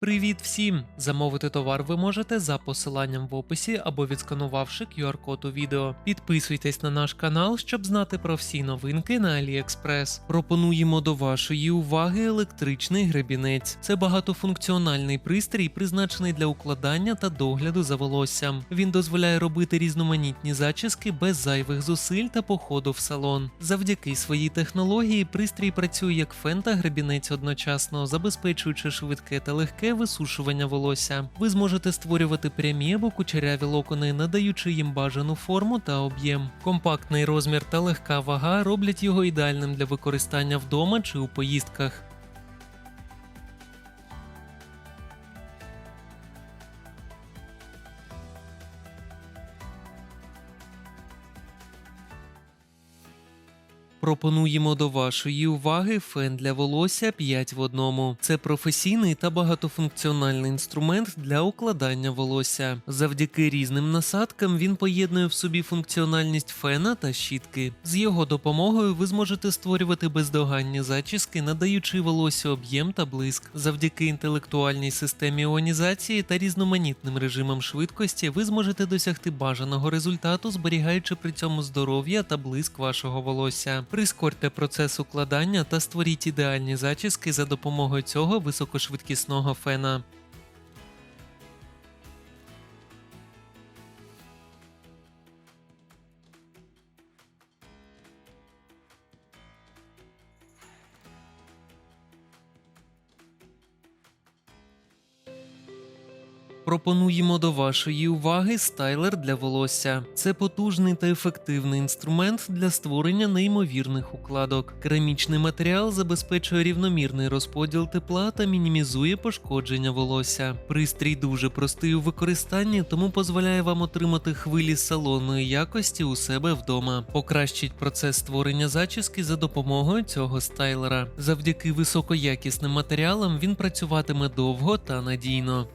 Привіт всім! Замовити товар ви можете за посиланням в описі або відсканувавши QR-код у відео. Підписуйтесь на наш канал, щоб знати про всі новинки на AliExpress. Пропонуємо до вашої уваги електричний гребінець. Це багатофункціональний пристрій, призначений для укладання та догляду за волоссям. Він дозволяє робити різноманітні зачіски без зайвих зусиль та походу в салон. Завдяки своїй технології пристрій працює як фен та гребінець одночасно, забезпечуючи швидке та легке висушування волосся. Ви зможете створювати прямі або кучеряві локони, надаючи їм бажану форму та об'єм. Компактний розмір та легка вага роблять його ідеальним для використання вдома чи у поїздках. Пропонуємо до вашої уваги фен для волосся 5 в одному. Це професійний та багатофункціональний інструмент для укладання волосся. Завдяки різним насадкам він поєднує в собі функціональність фена та щітки. З його допомогою ви зможете створювати бездоганні зачіски, надаючи волосю об'єм та блиск. Завдяки інтелектуальній системі іонізації та різноманітним режимам швидкості ви зможете досягти бажаного результату, зберігаючи при цьому здоров'я та блиск вашого волосся. Прискорте процес укладання та створіть ідеальні зачіски за допомогою цього високошвидкісного фена. Пропонуємо до вашої уваги стайлер для волосся. Це потужний та ефективний інструмент для створення неймовірних укладок. Керамічний матеріал забезпечує рівномірний розподіл тепла та мінімізує пошкодження волосся. Пристрій дуже простий у використанні, тому дозволяє вам отримати хвилі салонної якості у себе вдома. Покращить процес створення зачіски за допомогою цього стайлера. Завдяки високоякісним матеріалам він працюватиме довго та надійно.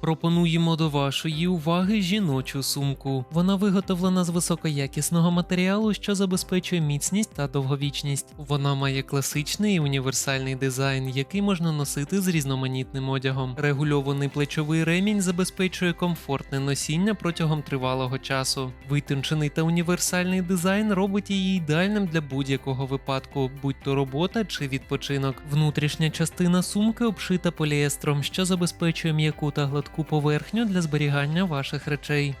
Пропонуємо до вашої уваги жіночу сумку. Вона виготовлена з високоякісного матеріалу, що забезпечує міцність та довговічність. Вона має класичний і універсальний дизайн, який можна носити з різноманітним одягом. Регульований плечовий ремінь забезпечує комфортне носіння протягом тривалого часу. Витончений та універсальний дизайн робить її ідеальним для будь-якого випадку, будь то робота чи відпочинок. Внутрішня частина сумки обшита поліестром, що забезпечує м'яку та гладку поверхню для зберігання ваших речей.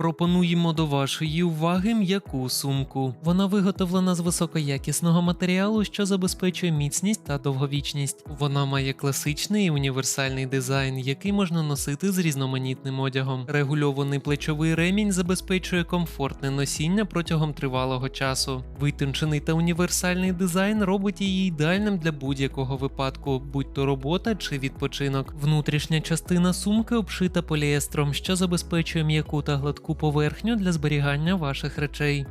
Пропонуємо до вашої уваги м'яку сумку. Вона виготовлена з високоякісного матеріалу, що забезпечує міцність та довговічність. Вона має класичний і універсальний дизайн, який можна носити з різноманітним одягом. Регульований плечовий ремінь забезпечує комфортне носіння протягом тривалого часу. Витончений та універсальний дизайн робить її ідеальним для будь-якого випадку, будь то робота чи відпочинок. Внутрішня частина сумки обшита поліестром, що забезпечує м'яку та гладку поверхню для зберігання ваших речей.